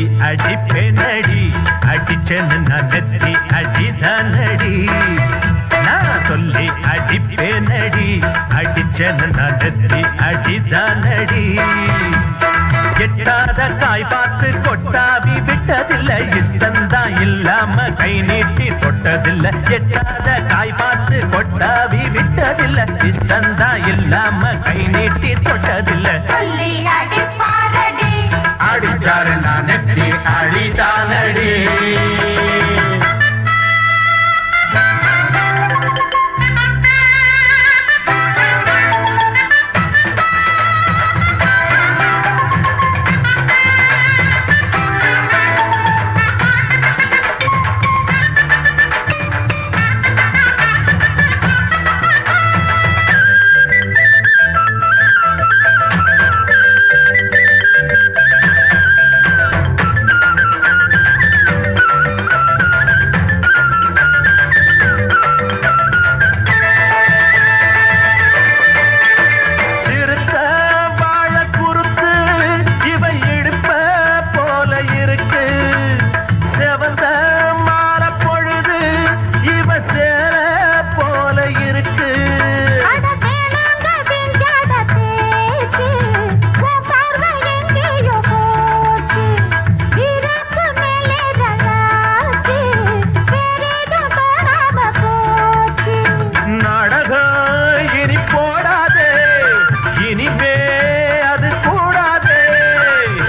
சொல்லி அடிப்பேனடி அடிச்சேன்னு நான் நெத்தி அடிதானடி. நான் சொல்லி அடிப்பேனடி அடிச்சேன்னு நான் நெத்தி அடிதானடி. எட்டாத காய் பார்த்து கொட்டாவி விட்டதில்லை இஷ்டந்தான் இல்லாம கை நீட்டி தொட்டதில்லை. எட்டாத காய் பார்த்து கொட்டாவி விட்டதில்லை இஷ்டந்தான் இல்லாம கை நீட்டி தொட்டதில்லை. அடிச்சாரு நான் நெத்தி அது கூடாதே.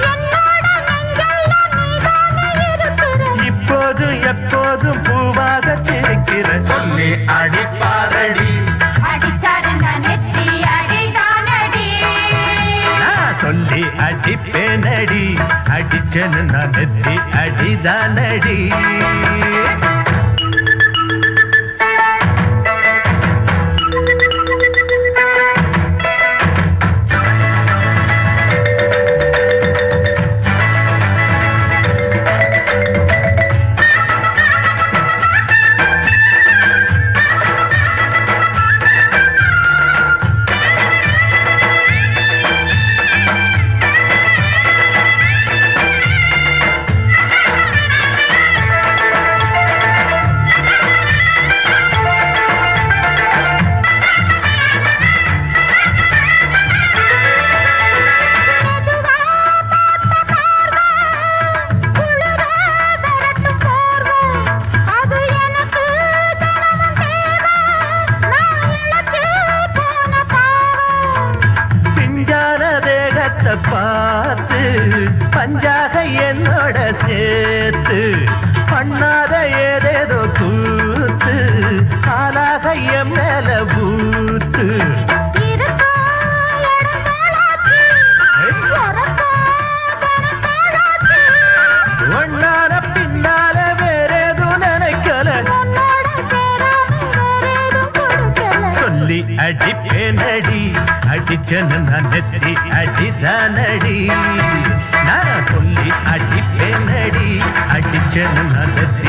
என்னோட நெஞ்செல்லாம் நீதானே இருக்கிற? இப்போது எப்போதும் பூவாக சிரிக்கிற சொல்லி. அடிப்பாரடி சொல்லி அடிப்பேனடி. அடிச்சேன்னு நான் நெத்தி அடிதானடி. பார்த்து பஞ்சாக என்னோட சேர்த்து பண்ணாத ஏதேதோ கூத்து ஆளாக என் மேல பூத்து இருக்கோ இடம் போலாச்சு அடிச்சனு நான் நெத்தி அடிதானடி. நான் சொல்லி அடிப்பேனடி. அடிச்சனு நான் நெத்தி